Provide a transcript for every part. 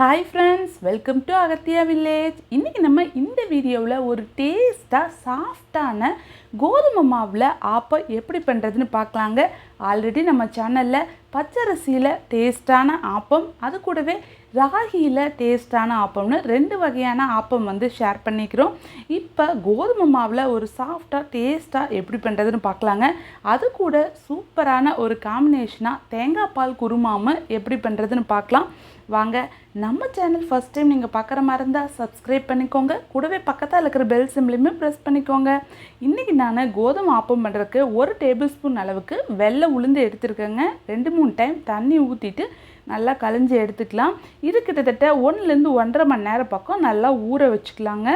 Hi friends welcome to Agathiya village இன்றைக்கி நம்ம இந்த வீடியோவில் ஒரு டேஸ்ட்டாக சாஃப்டான கோதுமை மாவில் ஆப்பம் எப்படி பண்ணுறதுன்னு பார்க்கலாங்க. ஆல்ரெடி நம்ம சேனலில் பச்சரிசியில் டேஸ்ட்டான ஆப்பம் அது கூடவே ராகியில் டேஸ்ட்டான ஆப்பம்னு ரெண்டு வகையான ஆப்பம் வந்து ஷேர் பண்ணிக்கிறோம். இப்போ கோதுமை மாவில் ஒரு சாஃப்டாக டேஸ்ட்டாக எப்படி பண்ணுறதுன்னு பார்க்கலாங்க. அது கூட சூப்பரான ஒரு காம்பினேஷனாக தேங்காய் பால் குருமாம எப்படி பண்ணுறதுன்னு பார்க்கலாம். வாங்க நம்ம சேனல் ஃபஸ்ட் டைம் நீங்கள் பார்க்குற மாதிரி இருந்தால் சப்ஸ்கிரைப் பண்ணிக்கோங்க. கூடவே பக்கத்தில் இருக்கிற பெல் சிம்லையுமே ப்ரெஸ் பண்ணிக்கோங்க. இன்றைக்கி நான் கோதுமை ஆப்பம் பண்ணுறதுக்கு ஒரு டேபிள் ஸ்பூன் அளவுக்கு வெள்ளை உளுந்து எடுத்துருக்கேங்க. ரெண்டு மூணு டைம் தண்ணி ஊற்றிட்டு நல்லா கலைஞ்சி எடுத்துக்கலாம். இது கிட்டத்தட்ட ஒன்றுலேருந்து ஒன்றரை மணி நேரம் பக்கம் நல்லா ஊற வச்சுக்கலாங்க.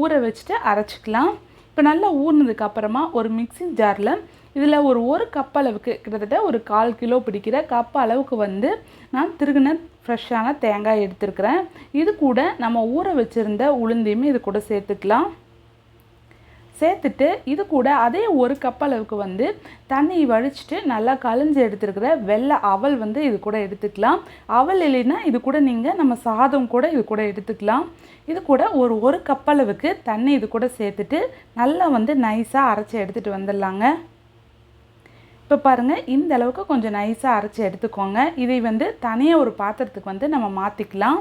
ஊற வச்சுட்டு அரைச்சிக்கலாம். இப்போ நல்லா ஊறினதுக்கு அப்புறமா ஒரு மிக்சி ஜாரில் இதில் ஒரு ஒரு கப் அளவுக்கு கிட்டத்தட்ட ஒரு கால் கிலோ பிடிக்கிற கப் அளவுக்கு வந்து நான் திருகுன ஃப்ரெஷ்ஷான தேங்காய் எடுத்துருக்கிறேன். இது கூட நம்ம ஊற வச்சுருந்த உளுந்தையுமே இது கூட சேர்த்துக்கலாம். சேர்த்துட்டு இது கூட அதே ஒரு கப் அளவுக்கு வந்து தண்ணி வழிச்சிட்டு நல்லா கழிஞ்சு எடுத்துருக்கிற வெள்ளை அவல் வந்து இது கூட எடுத்துக்கலாம். அவல் இல்லைன்னா இது கூட நீங்கள் நம்ம சாதம் கூட இது கூட எடுத்துக்கலாம். இது கூட ஒரு ஒரு கப் அளவுக்கு தண்ணி இது கூட சேர்த்துட்டு நல்லா வந்து நைஸாக அரைச்சி எடுத்துகிட்டு வந்துடலாங்க. இப்போ பாருங்கள் இந்த அளவுக்கு கொஞ்சம் நைஸாக அரைச்சி எடுத்துக்கோங்க. இதை வந்து தனியாக ஒரு பாத்திரத்துக்கு வந்து நம்ம மாற்றிக்கலாம்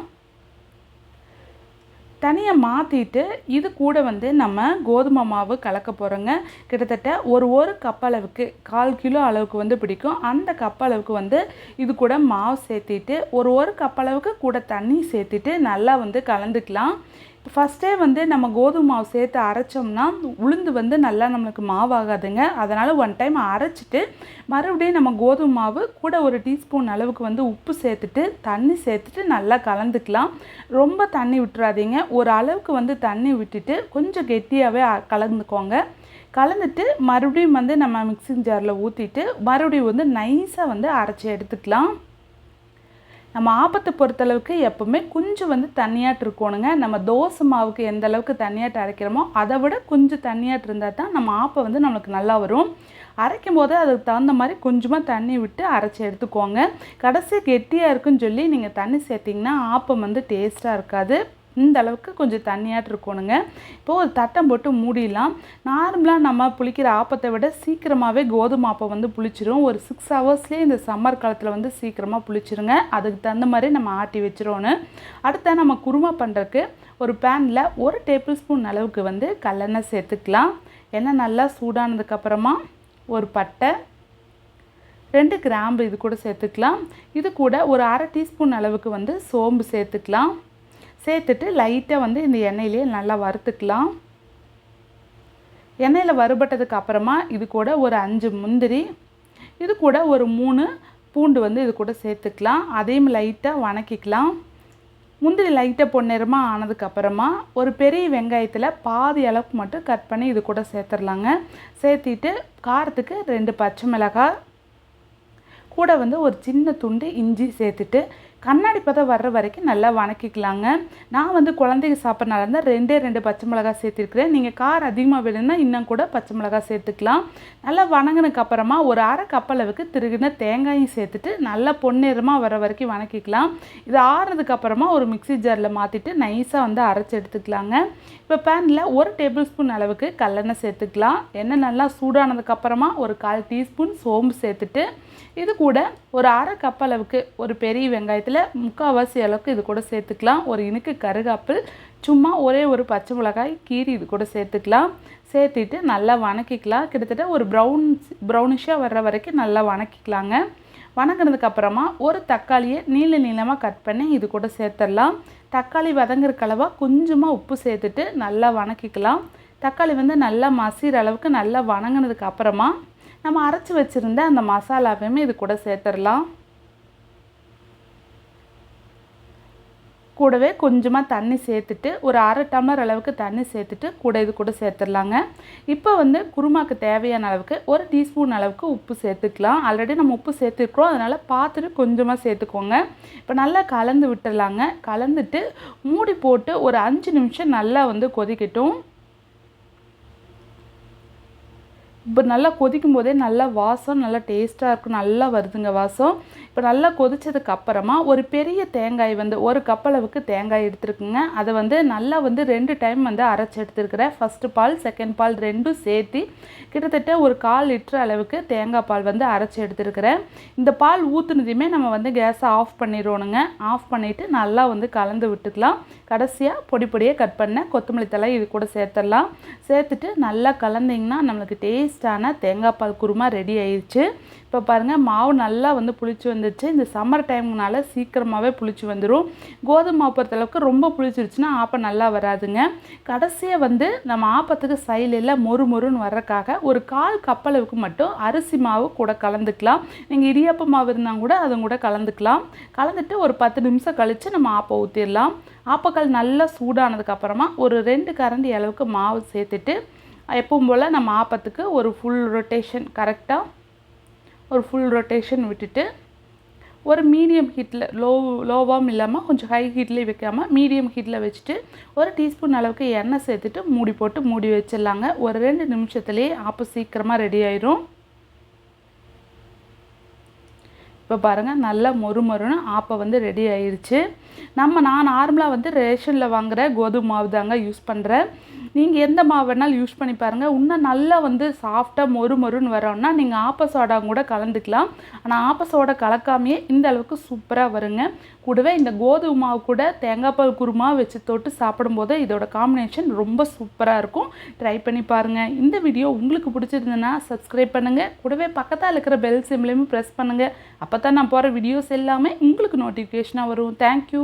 தனியாக மாற்றிட்டு இது கூட வந்து நம்ம கோதுமை மாவு கலக்க போகிறோங்க கிட்டத்தட்ட ஒரு ஒரு கப் அளவுக்கு கால் கிலோ அளவுக்கு வந்து பிடிக்கும். அந்த கப் அளவுக்கு வந்து இது கூட மாவு சேர்த்திட்டு ஒரு ஒரு கப் அளவுக்கு கூட தண்ணி சேர்த்திட்டு நல்லா வந்து கலந்துக்கலாம். ஃபஸ்ட்டே வந்து நம்ம கோதுமை மாவு சேர்த்து அரைச்சோம்னா உளுந்து வந்து நல்லா நம்மளுக்கு மாவாகாதுங்க. அதனால் ஒன் டைம் அரைச்சிட்டு மறுபடியும் நம்ம கோதுமை மாவு கூட ஒரு டீஸ்பூன் அளவுக்கு வந்து உப்பு சேர்த்துட்டு தண்ணி சேர்த்துட்டு நல்லா கலந்துக்கலாம். ரொம்ப தண்ணி விட்டுறாதீங்க. ஒரு அளவுக்கு வந்து தண்ணி விட்டுட்டு கொஞ்சம் கெட்டியாகவே கலந்துக்கோங்க. கலந்துட்டு மறுபடியும் வந்து நம்ம மிக்சிங் ஜாரில் ஊற்றிட்டு மறுபடியும் வந்து நைஸாக வந்து அரைச்சி எடுத்துக்கலாம். நம்ம ஆப்பத்தை பொறுத்தளவுக்கு எப்போவுமே கொஞ்சம் வந்து தண்ணியாட்டு இருக்கணுங்க. நம்ம தோசை மாவுக்கு எந்த அளவுக்கு தண்ணியாட்டு அரைக்கிறோமோ அதை விட கொஞ்சம் தண்ணியாட்டு இருந்தால் தான் நம்ம ஆப்பம் வந்து நம்மளுக்கு நல்லா வரும். அரைக்கும் போது அதுக்கு தகுந்த மாதிரி கொஞ்சமாக தண்ணி விட்டு அரைச்சி எடுத்துக்கோங்க. கடைசி கெட்டியாக இருக்குன்னு சொல்லி நீங்கள் தண்ணி சேர்த்திங்கன்னா ஆப்பம் வந்து டேஸ்ட்டாக இருக்காது. இந்த அளவுக்கு கொஞ்சம் தண்ணியாட்டு இருக்கணுங்க. இப்போது ஒரு தட்டம் போட்டு மூடிடலாம். நார்மலாக நம்ம புளிக்கிற ஆப்பத்தை விட சீக்கிரமாகவே கோதுமை ஆப்பம் வந்து புளிச்சிரும். ஒரு சிக்ஸ் ஹவர்ஸ்லேயே இந்த சம்மர் காலத்தில் வந்து சீக்கிரமாக புளிச்சிருங்க. அதுக்கு தகுந்த மாதிரி நம்ம ஆட்டி வச்சிரோன்னு அடுத்த நம்ம குருமா பண்ணுறதுக்கு ஒரு பேனில் ஒரு டேபிள் ஸ்பூன் அளவுக்கு வந்து கல்லெண்ணெய் சேர்த்துக்கலாம். எண்ணெய் நல்லா சூடானதுக்கப்புறமா ஒரு பட்டை ரெண்டு கிராம்பு இது கூட சேர்த்துக்கலாம். இது கூட ஒரு அரை டீஸ்பூன் அளவுக்கு வந்து சோம்பு சேர்த்துக்கலாம். சேர்த்துட்டு லைட்டாக வந்து இந்த எண்ணெயிலே நல்லா வறுத்துக்கலாம். எண்ணெயில் வறுபட்டதுக்கு அப்புறமா இது கூட ஒரு அஞ்சு முந்திரி இது கூட ஒரு மூணு பூண்டு வந்து இது கூட சேர்த்துக்கலாம். அதையும் லைட்டாக வணக்கிக்கலாம். முந்திரி லைட்டாக பொன்னிறமாக ஆனதுக்கப்புறமா ஒரு பெரிய வெங்காயத்தில் பாதி அளவுக்கு மட்டும் கட் பண்ணி இது கூட சேர்த்துடலாங்க சேர்த்திட்டு காரத்துக்கு ரெண்டு பச்சை மிளகாய் கூட வந்து ஒரு சின்ன துண்டு இஞ்சி சேர்த்துட்டு கண்ணாடி பதம் வர்ற வரைக்கும் நல்லா வணக்கிக்கலாங்க. நான் வந்து குழந்தைங்க சாப்பிட்றனால இருந்தால் ரெண்டே ரெண்டு பச்சை மிளகாய் சேர்த்துருக்குறேன். நீங்கள் கார் அதிகமாக வேணும்னா இன்னும் கூட பச்சை மிளகாய் சேர்த்துக்கலாம். நல்லா வணங்கினதுக்கு அப்புறமா ஒரு அரை கப் அளவுக்கு திருகின தேங்காயும் சேர்த்துட்டு நல்லா பொன்னிறமாக வர வரைக்கும் வணக்கிக்கலாம். இது ஆறுனதுக்கு அப்புறமா ஒரு மிக்சி ஜாரில் மாற்றிட்டு நைஸாக வந்து அரைச்சி எடுத்துக்கலாங்க. இப்போ பேனில் ஒரு டேபிள் ஸ்பூன் அளவுக்கு கல்லெண்ணெய் சேர்த்துக்கலாம். எண்ணெய் நல்லா சூடானதுக்கப்புறமா ஒரு கால் டீஸ்பூன் சோம்பு சேர்த்துட்டு இது கூட ஒரு அரை கப் அளவுக்கு ஒரு பெரிய வெங்காயத்தில் முக்கால்வாசி அளவுக்கு இது கூட சேர்த்துக்கலாம். ஒரு இனுக்கு கருகாப்பில் சும்மா ஒரே ஒரு பச்சை மிளகாய் கீரி இது கூட சேர்த்துக்கலாம். சேர்த்துட்டு நல்லா வணக்கிக்கலாம். கிட்டத்தட்ட ஒரு ப்ரௌன் ப்ரௌனிஷாக வர்ற வரைக்கும் நல்லா வணக்கிக்கலாங்க. வணங்கினதுக்கப்புறமா ஒரு தக்காளியை நீள நீளமாக கட் பண்ணி இது கூட சேர்த்துடலாம் தக்காளி வதங்குற கலவாக கொஞ்சமாக உப்பு சேர்த்துட்டு நல்லா வணக்கிக்கலாம். தக்காளி வந்து நல்லா மசிகிற அளவுக்கு நல்லா வணங்கினதுக்கு அப்புறமா நம்ம அரைச்சி வச்சுருந்த அந்த மசாலாவையுமே இது கூட சேர்த்துடலாம் கூடவே கொஞ்சமாக தண்ணி சேர்த்துட்டு ஒரு அரை டம்ளர் அளவுக்கு தண்ணி சேர்த்துட்டு கூட இது கூட சேர்த்துடலாங்க. இப்போ வந்து குருமாக்கு தேவையான அளவுக்கு ஒரு டீஸ்பூன் அளவுக்கு உப்பு சேர்த்துக்கலாம். ஆல்ரெடி நம்ம உப்பு சேர்த்துருக்குறோம். அதனால் பார்த்துட்டு கொஞ்சமாக சேர்த்துக்கோங்க. இப்போ நல்லா கலந்து விட்டுடலாங்க. கலந்துட்டு மூடி போட்டு ஒரு அஞ்சு நிமிஷம் நல்லா வந்து கொதிக்கட்டும். இப்போ நல்லா கொதிக்கும் போதே நல்லா வாசம் நல்லா டேஸ்ட்டாக இருக்கும். நல்லா வருதுங்க வாசம். இப்போ நல்லா கொதிச்சதுக்கு அப்புறமா ஒரு பெரிய தேங்காய் வந்து ஒரு கப்பளவுக்கு தேங்காய் எடுத்துருக்குங்க. அதை வந்து நல்லா வந்து ரெண்டு டைம் வந்து அரைச்சி எடுத்துருக்கிறேன். ஃபஸ்ட்டு பால் செகண்ட் பால் ரெண்டும் சேர்த்து கிட்டத்தட்ட ஒரு கால் லிட்டர் அளவுக்கு தேங்காய் பால் வந்து அரைச்சி எடுத்துருக்கிறேன். இந்த பால் ஊற்றுனதையுமே நம்ம வந்து கேஸை ஆஃப் பண்ணிடணுங்க ஆஃப் பண்ணிவிட்டு நல்லா வந்து கலந்து விட்டுக்கலாம். கடைசியாக பொடி பொடியாக கட் பண்ண கொத்தமல்லி தழை இது கூட சேர்த்துடலாம் சேர்த்துட்டு நல்லா கலந்திங்கன்னா நம்மளுக்கு டேஸ்ட் டேஸ்டான தேங்காய் பால் குருமா ரெடி ஆயிடுச்சு இப்போ பாருங்கள் மாவு நல்லா வந்து புளிச்சு வந்துடுச்சு இந்த சம்மர் டைம்னால சீக்கிரமாகவே புளிச்சு வந்துடும் கோதுமை மாவு பொறுத்தளவுக்கு ரொம்ப புளிச்சிருச்சுன்னா ஆப்பம் நல்லா வராதுங்க. கடைசியாக வந்து நம்ம ஆப்பத்துக்கு சைலில் மொறு மொறுன்னு வர்றக்காக ஒரு கால் கப்பளவுக்கு மட்டும் அரிசி மாவு கூட கலந்துக்கலாம். நீங்கள் இடியாப்ப மாவு இருந்தால் கூட அதுவும் கூட கலந்துக்கலாம். கலந்துட்டு ஒரு பத்து நிமிஷம் கழித்து நம்ம ஆப்பம் ஊற்றிடலாம் ஆப்பக்கால் நல்லா சூடானதுக்கப்புறமா ஒரு ரெண்டு கரண்டி அளவுக்கு மாவு சேர்த்துட்டு எப்பவும் போல் நம்ம ஆப்பத்துக்கு ஒரு ஃபுல் ரொட்டேஷன் கரெக்டாக ஒரு ஃபுல் ரொட்டேஷன் விட்டுட்டு ஒரு மீடியம் ஹீட்டில் லோ லோவாகவும் இல்லாமல் கொஞ்சம் ஹை ஹீட்லேயே வைக்காமல் மீடியம் ஹீட்டில் வச்சுட்டு ஒரு டீஸ்பூன் அளவுக்கு எண்ணெய் சேர்த்துட்டு மூடி போட்டு மூடி வச்சிடலாங்க. ஒரு ரெண்டு நிமிஷத்துலேயே ஆப்பு சீக்கிரமாக ரெடி ஆயிரும். இப்போ பாருங்கள் நல்லா மொறு மொறுன்னு ஆப்பை வந்து ரெடி ஆயிடுச்சு நம்ம நான் நார்மலாக வந்து ரேஷனில் வாங்குகிற கோதுமை மாவு தாங்க யூஸ் பண்ணுறேன் நீங்கள் எந்த மாவு வேணாலும் யூஸ் பண்ணி பாருங்கள் இன்னும் நல்லா வந்து சாஃப்டாக மொறு மொறுன்னு வரோன்னா நீங்கள் ஆப்ப சோடா கூட கலந்துக்கலாம். ஆனால் ஆப்ப சோடா கலக்காமையே இந்த அளவுக்கு சூப்பராக வருங்க. கூடவே இந்த கோதுமை மாவு கூட தேங்காய் பால் குருமா வச்சு தொட்டு சாப்பிடும்போது இதோட காம்பினேஷன் ரொம்ப சூப்பராக இருக்கும். ட்ரை பண்ணி பாருங்கள் இந்த வீடியோ உங்களுக்கு பிடிச்சிருந்ததுன்னா சப்ஸ்கிரைப் பண்ணுங்கள் கூடவே பக்கத்தில் இருக்கிற பெல் சிம்லேயும் ப்ரெஸ் பண்ணுங்கள் அப்போ தான் நான் போகிற வீடியோஸ் எல்லாமே உங்களுக்கு நோட்டிஃபிகேஷனாக வரும். Thank you